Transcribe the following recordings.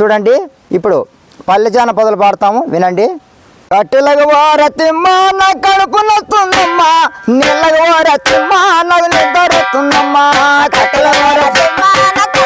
చూడండి ఇప్పుడు పల్లెజాన పదలు పాడతాము వినండి. కట్టెలగవారతిమ్మా నా కడుపు నొస్తుందమ్మా నీళ్ళగవారతిమ్మా నాకు నిద్ర వస్తుందమ్మా. కట్టెలగవారతిమ్మా నాకు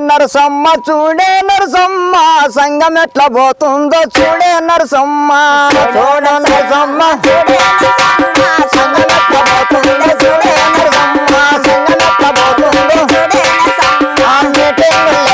నరసమ్మ చూడే నరసమ్మ సంగం ఎట్లా పోతుందో చూడే నరసమ్మ చూడే నరసమ్మ చూడే సంగం ఎట్లా పోతుందో చూడే నరసమ్మ సంగం ఎట్లా పోతుందో చూడే నరసమ్మ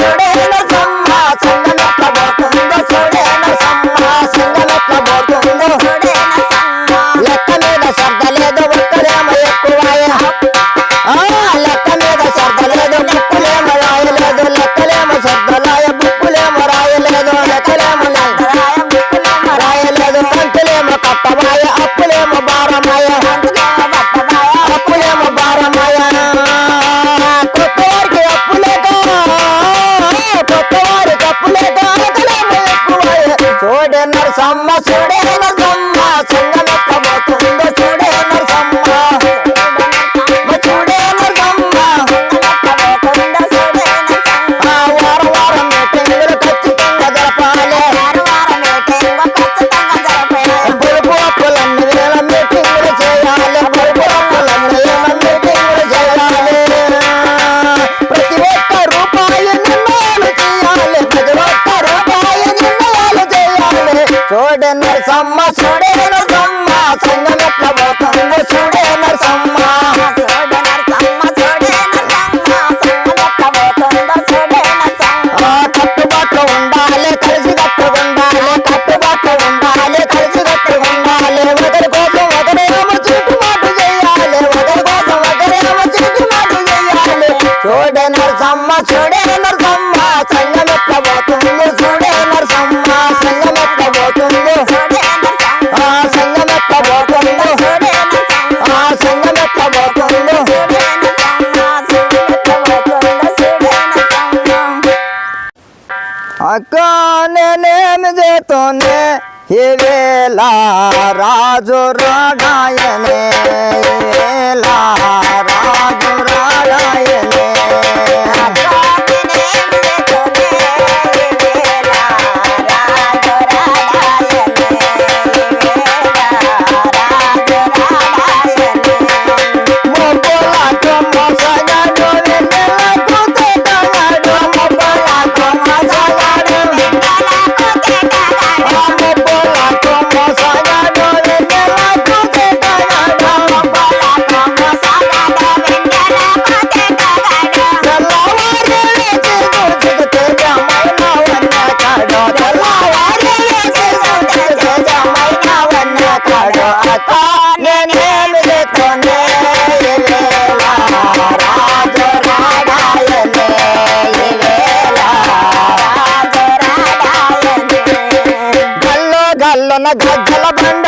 సూడేన సమ్మ చూడే వేలా రాజు రాగాయనే. i gala gala gala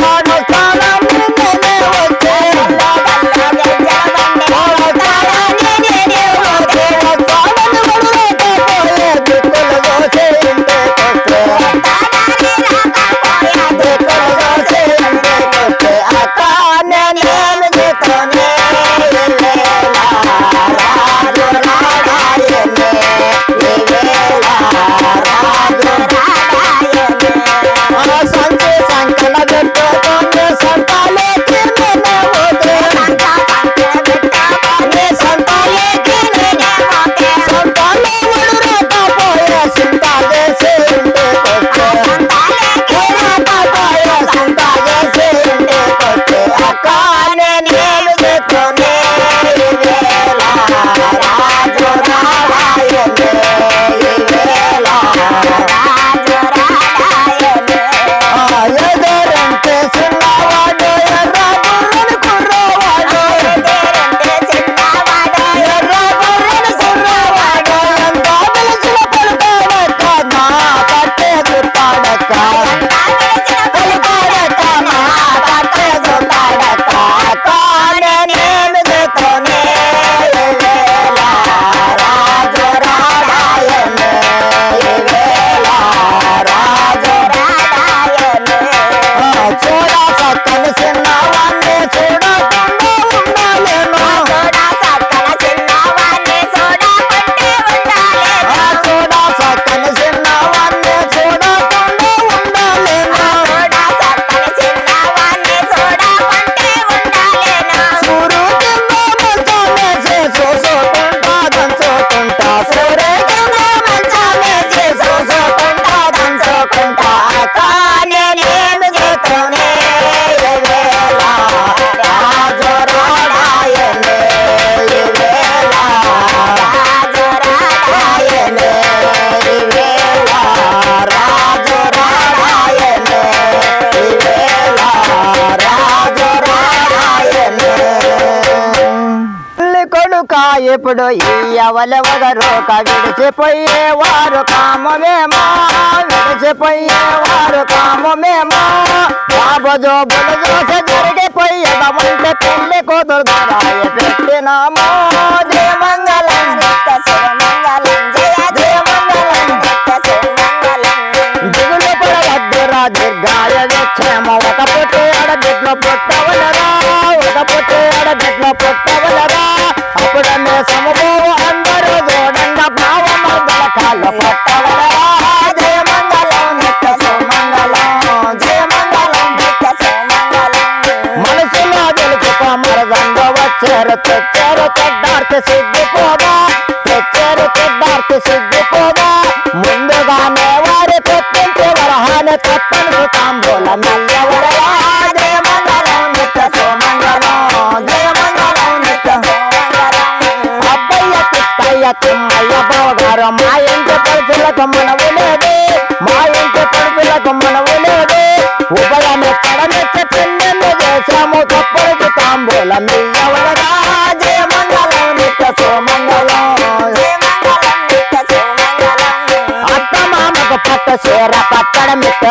ఇప్పుడు ఈ ఎవలెవదరో విడిచిపోయేవారు కామమేమో విడిచిపోయేవారు కామమేమో బాబుజో బులు చూసి జరిగిపోయేదమంటే పెళ్ళి కూతురు దొరాయి పెట్టినామో జయమంగళం శివమంగళం జయ జయమంగళం శివమంగళం దిగులు పడవద్దురా దీర్ఘాయ విక్షేమ ఒక పుట్టి ఆడబిడ్లు పుట్టవలరా ఒక పుట్టి ఆడబిడ్లు పుట్టవలరా తప్పని తాంబూల నల్లెవరలా జయమంగళం నిత్య సుమంగళం జయమంగళం నిత్య సుమంగళం అబ్బయ్య తిప్పయ్య తిమ్మయ్య బావగారు మా ఇంటి పడుచులకు మనవు లేదు మా ఇంటి పడుచులకు మనవు లేదు ఉభయం ఎక్కడ మెచ్చ చేశాము తప్పటికి తాంబూలం ఎవరగా నిత్య సోమంగళం అత్త మామకు పట్ట చీర పట్టడం ఇస్తే